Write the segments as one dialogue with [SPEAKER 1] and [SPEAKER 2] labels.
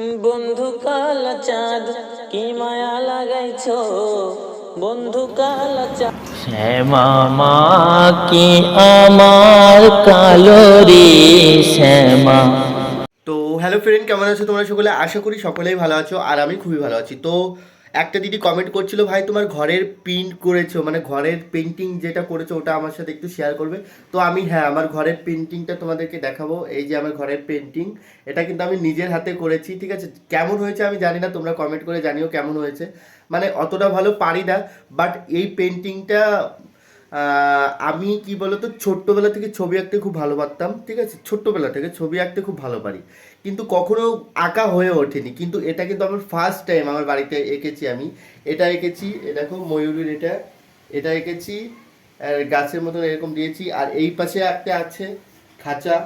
[SPEAKER 1] বন্ধু কালা চাঁদ কি মায়া লাগাইছো? বন্ধু কালা চাঁদ। শ্যামা মা কি আমার কালো রে শ্যামা
[SPEAKER 2] তো হ্যালো ফ্রেন্ড কেমন আছো? তোমরা সকলে আশা করি সকলেই ভালো আছো আর আমি খুবই ভালো আছি। তো একটা দিদি কমেন্ট করছিল, ভাই, তোমার ঘরের প্রিন্ট করেছ মানে ঘরের পেন্টিং যেটা করেছ, ওটা আমার সাথে একটু শেয়ার করবে। তো আমি হ্যাঁ আমার ঘরের পেন্টিংটা তোমাদেরকে দেখাবো, এই যে আমার ঘরের পেন্টিং এটা কিন্তু আমি নিজের হাতে করেছি, ঠিক আছে? কেমন হয়েছে আমি জানি না, তোমরা কমেন্ট করে জানিও কেমন হয়েছে। মানে অতটা ভালো পারি না বাট এই পেন্টিংটা আমি কি বলতো, ছোট্টবেলা থেকে ছবি আঁকতে খুব ভালো পারতাম ঠিক আছে? ছোট্টবেলা থেকে ছবি আঁকতে খুব ভালো পারি কিন্তু কখনো আঁকা হয়ে ওঠেনি। কিন্তু এটা কিন্তু আমার ফার্স্ট টাইম আমার বাড়িতে এঁকেছি আমি। এটা এঁকেছি দেখো, ময়ূরের এটা। এটা এঁকেছি, আর গাছের মতন এরকম দিয়েছি। আর এই পাশে একটা আছে খাঁচা।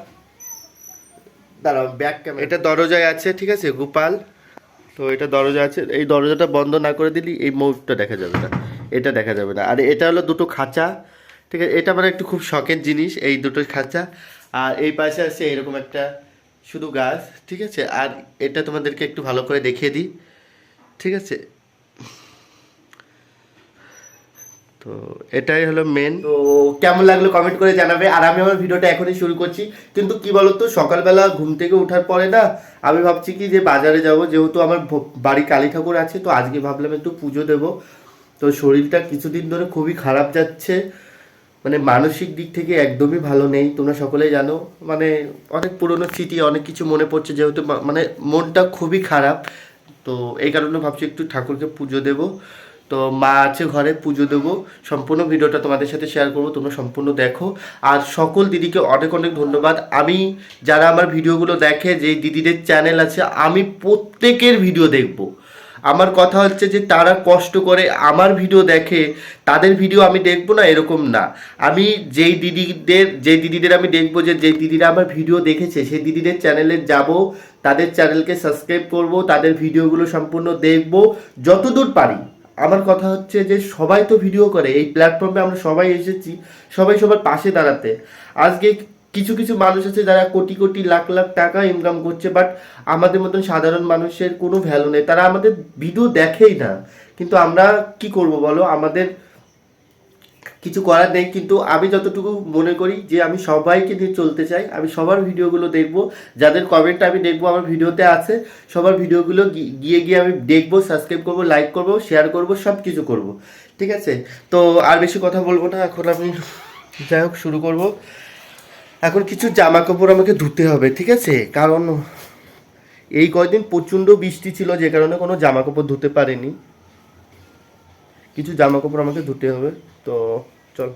[SPEAKER 2] দাঁড়াও ব্যাক ক্যামেরা এটা দরজায় আছে, ঠিক আছে, গোপাল। তো এটা দরজা আছে। এই দরজাটা বন্ধ না করে দিলি, এই ময়ূরটা দেখা যাবে। না এটা দেখা যাবে না। আর এটা হলো দুটো খাঁচা, ঠিক আছে? এটা মানে একটু খুব শখের জিনিস, এই দুটো খাঁচা। আর এই পাশে আছে এরকম একটা শুধু গাছ, ঠিক আছে? আর এটা তোমাদেরকে একটু ভালো করে দেখিয়ে দিই, ঠিক আছে? তো এটাই হলো মেন তো কেমন লাগল কমেন্ট করে জানাবে। আর আমি আমার ভিডিওটা এখনই শুরু করছি। কিন্তু কি বলতো, সকালবেলা ঘুম থেকে ওঠার পরে না, আমি ভাবছি কি যে বাজারে যাব, যেহেতু আমার বাড়ি কালী ঠাকুর আছে, তো আজকে ভাবলাম একটু পুজো দেব। তো শরীরটা কিছুদিন ধরে খুবই খারাপ যাচ্ছে। মানে মানসিক দিক থেকে একদমই ভালো নেই, তোমরা সকলেই জানো। মানে অনেক পুরনো স্মৃতি, অনেক কিছু মনে পড়ছে যেহেতু মানে মনটা খুবই খারাপ। তো এই কারণে ভাবছি একটু ঠাকুরকে পুজো দেব। তো মা আছে ঘরে, পুজো দেবো। সম্পূর্ণ ভিডিওটা তোমাদের সাথে শেয়ার করব, তোমরা সম্পূর্ণ দেখো। আর সকল দিদিকে অনেক অনেক ধন্যবাদ। আমি যারা আমার ভিডিওগুলো দেখে যে দিদিদের চ্যানেল আছে, আমি প্রত্যেকের ভিডিও দেখব। আমার কথা হচ্ছে যে তারা কষ্ট করে আমার ভিডিও দেখে, তাদের ভিডিও আমি দেখব না এরকম না। আমি যেই দিদিদের যেই দিদিদের আমি দেখব যে, যেই দিদিরা আমার ভিডিও দেখেছে, সেই দিদিদের চ্যানেলে যাব, তাদের চ্যানেলকে সাবস্ক্রাইব করব, তাদের ভিডিওগুলো সম্পূর্ণ দেখব, যতদূর পারি। আমার কথা হচ্ছে যে, সবাই তো ভিডিও করে, এই প্ল্যাটফর্মে আমরা সবাই এসেছি, সবাই সবার পাশে দাঁড়াতে। আজকে কিছু কিছু মানুষ আছে যারা কোটি কোটি লাখ লাখ টাকা ইনকাম করছে বাট আমাদের মতন সাধারণ মানুষের কোনো ভ্যালু নেই। তারা আমাদের ভিডিও দেখেই না। কিন্তু আমরা কি করব বলো? আমাদের কিছু করার নেই। কিন্তু আমি যতটুকু মনে করি যে, আমি সবাইকে নিয়ে চলতে চাই। আমি সবার ভিডিওগুলো দেখব। যাদের কমেন্ট আমি দেখব, আমার ভিডিওতে আছে। সবার ভিডিওগুলো গিয়ে গিয়ে আমি দেখব সাবস্ক্রাইব করব লাইক করব শেয়ার করব সব কিছু করব। ঠিক আছে? তো আর বেশি কথা বলব না। এখন আমি যাই হোক, শুরু করব। এখন কিছু জামা কাপড় আমাকে ধুতে হবে, ঠিক আছে? কারণ এই কয়দিন প্রচণ্ড বৃষ্টি ছিল, যে কারণে কোনো জামা কাপড় ধুতে পারেনি। কিছু জামা কাপড় আমাকে ধুতে হবে, তো চল।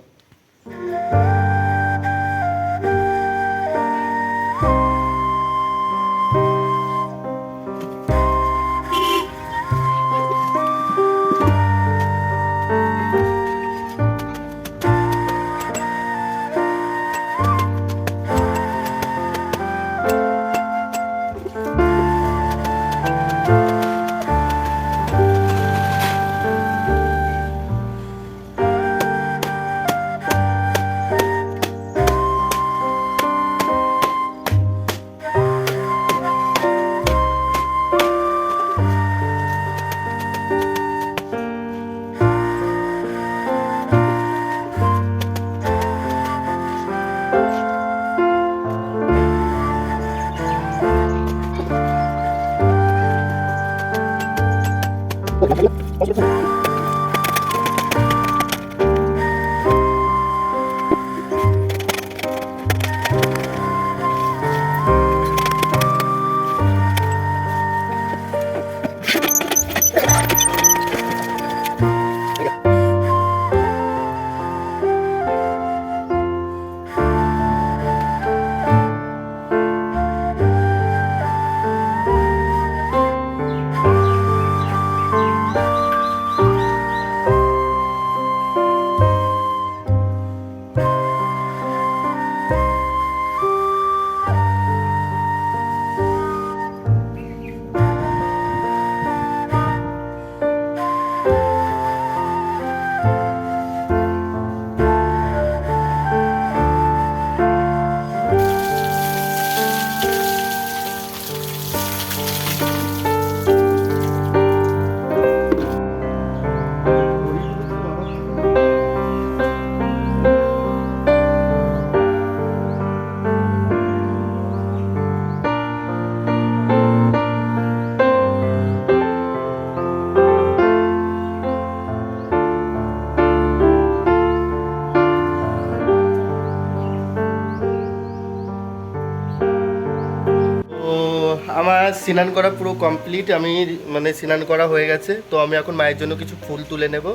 [SPEAKER 2] আমার স্নান করা পুরো কমপ্লিট আমি মানে স্নান করা হয়ে গেছে, তো আমি এখন মায়ের জন্য কিছু ফুল তুলে নেব।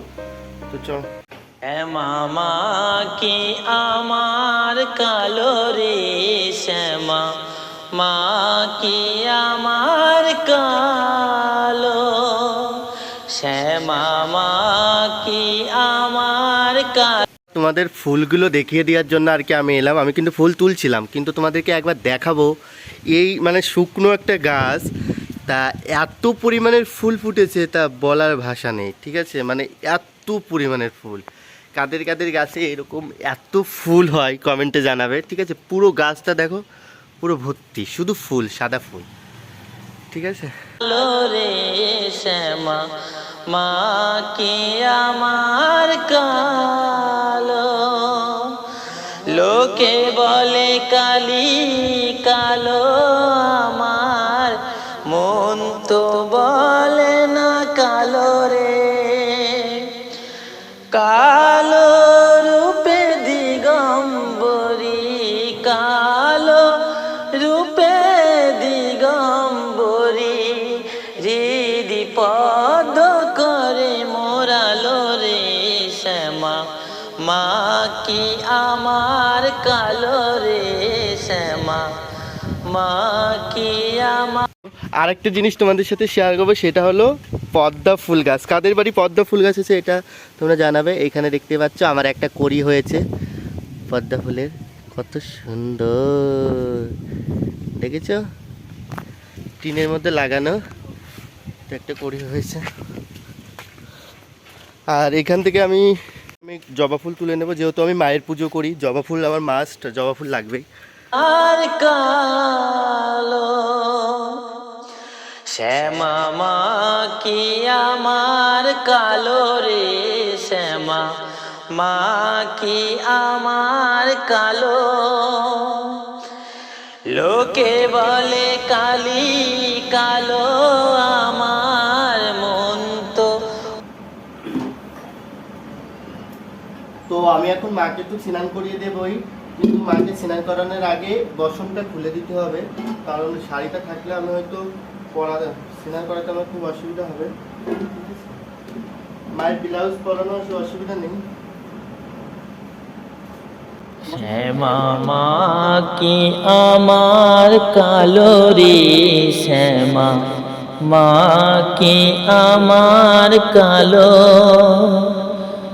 [SPEAKER 2] তো চল।
[SPEAKER 1] মামা কি আমার কালো রে শ্যামা? মা কি আমার কালো? শ্যামা, মা কি
[SPEAKER 2] তোমাদের ফুলগুলো দেখিয়ে দেওয়ার জন্য আর কি আমি এলাম। আমি কিন্তু ফুল তুলছিলাম, কিন্তু তোমাদেরকে একবার দেখাবো। এই মানে শুকনো একটা গাছ, তা এত পরিমাণের ফুল ফুটেছে তা বলার ভাষা নেই, ঠিক আছে? মানে এত পরিমাণের ফুল। কাদের কাদের গাছে এরকম এত ফুল হয় কমেন্টে জানাবে, ঠিক আছে? পুরো গাছটা দেখো, পুরো ভর্তি, শুধু ফুল, সাদা ফুল, ঠিক আছে?
[SPEAKER 1] রে মা কি আমার কালো। লোকে বলে কালি কালো আমার শ্যামা মা কি আমার কালো রে শ্যামা? মা কি আমার
[SPEAKER 2] আরেকটা জিনিস তোমাদের সাথে শেয়ার করব, সেটা হলো পদ্মা ফুল গাছ। কাদের বাড়ি পদ্মা ফুল গাছ আছে এটা তোমরা জানাবে। এখানে দেখতে পাচ্ছ আমার একটা কড়ি হয়েছে। পদ্মা ফুলের কত সুন্দর। দেখেছ? টিনের মধ্যে লাগানো একটা কড়ি হয়েছে। আর এখান থেকে আমি আমি জবা ফুল তুলে নেব, যেহেতু আমি মায়ের পুজো করি। জবা ফুল আমার মাস্ট জবা ফুল লাগবেই।
[SPEAKER 1] আর কালো শ্যামা মা কি আমার কালো রে শ্যামা মা কি আমার কালো? লোকে বলে কালি কালো।
[SPEAKER 2] আমি এখন মাকে একটু স্নান করিয়ে দেবই কিন্তু মাকে স্নান করানোর আগে বসনটা খুলে দিতে হবে, কারণ শাড়িটা থাকলে আমি হয়তো পরা স্নান করাতে আমার খুব অসুবিধা হবে। মায়ের ব্লাউজ পরানো অসুবিধা নেই।
[SPEAKER 1] শ্যামা কি আমার কালো রে শ্যামা মা কি আমার কালো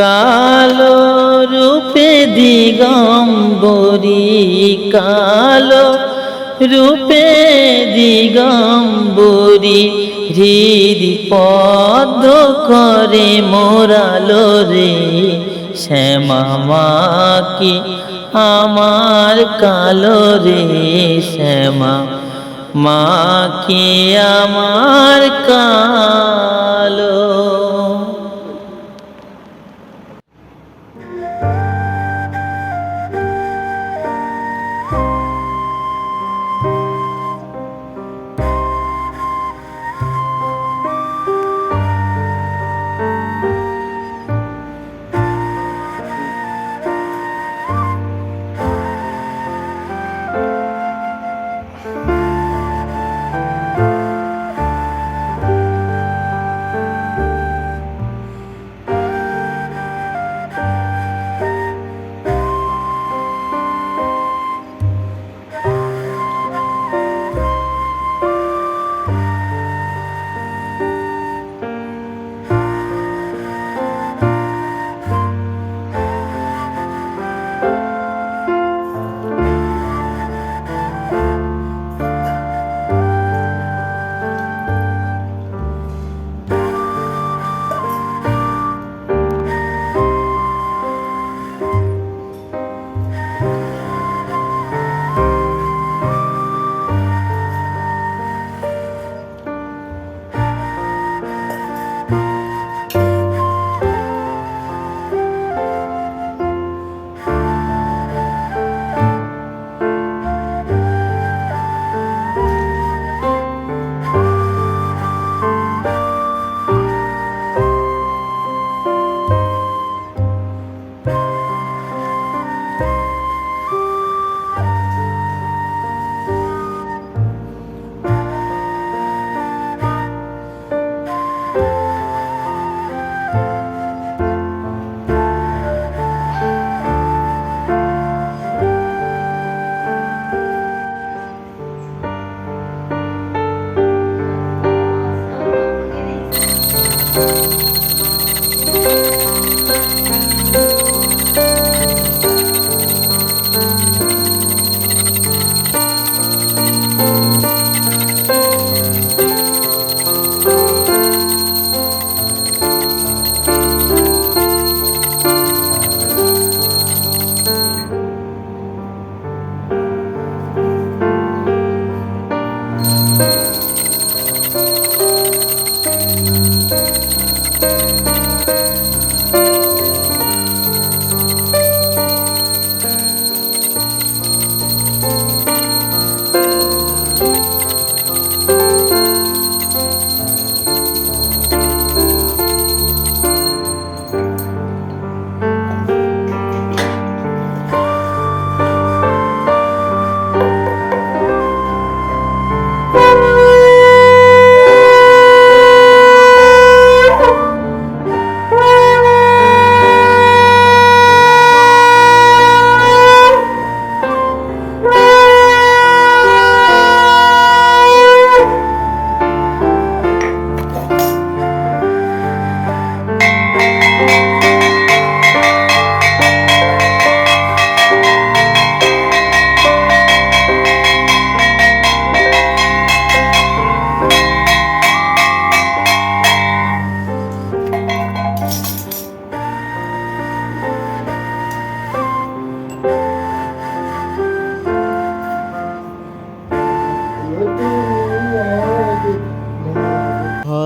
[SPEAKER 1] কালো রূপে দিগম্বরী, কালো রূপে দিগম্বরী হৃদি পদ্ম করে মোরালো রে, শ্যামা কি আমার কালো রে, শ্যামা মা কি আমার কালো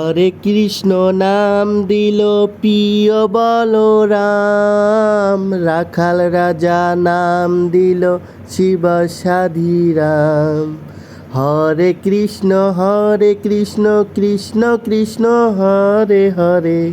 [SPEAKER 2] হরে কৃষ্ণ নাম দিল প্রিয় বলরাম। রাখাল রাজা নাম দিল শিব সাধিরাম হরে কৃষ্ণ হরে কৃষ্ণ কৃষ্ণ কৃষ্ণ, হরে হরে।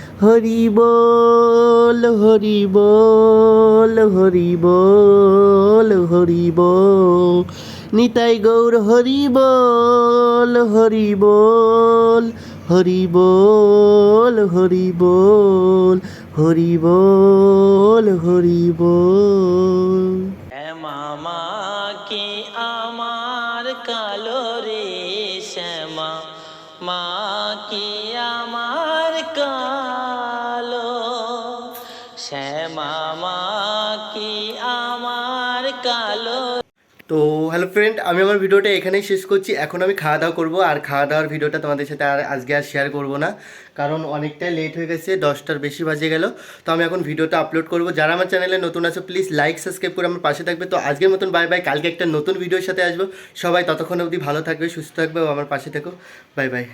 [SPEAKER 2] হরি বল হরি বল হরি বল হরি বল। নিতাই গৌর হরি বল হরি বল হরি বল হরি বল হরি বল হরি বল।
[SPEAKER 1] মামা কি আমার কালো শ্যামা মা কি আমার কালো
[SPEAKER 2] তো হ্যালো ফ্রেন্ড আমি আমার ভিডিওটা এখানেই শেষ করছি। এখন আমি খাওয়া দাওয়া করব আর খাওয়া দাওয়ার ভিডিওটা তোমাদের সাথে আর আজকে আর শেয়ার করব না। কারণ অনেকটাই লেট হয়ে গেছে, দশটার বেশি বাজে গেল। তো আমি এখন ভিডিওটা আপলোড করব। যারা আমার চ্যানেলে নতুন আছে প্লিজ লাইক সাবস্ক্রাইব করে আমার পাশে থাকবে। তো আজকের মতন বাই বাই কালকে একটা নতুন ভিডিওর সাথে আসব। সবাই ততক্ষণ অবধি ভালো থাকবে, সুস্থ থাকবে আমার পাশে থেকো। Bye bye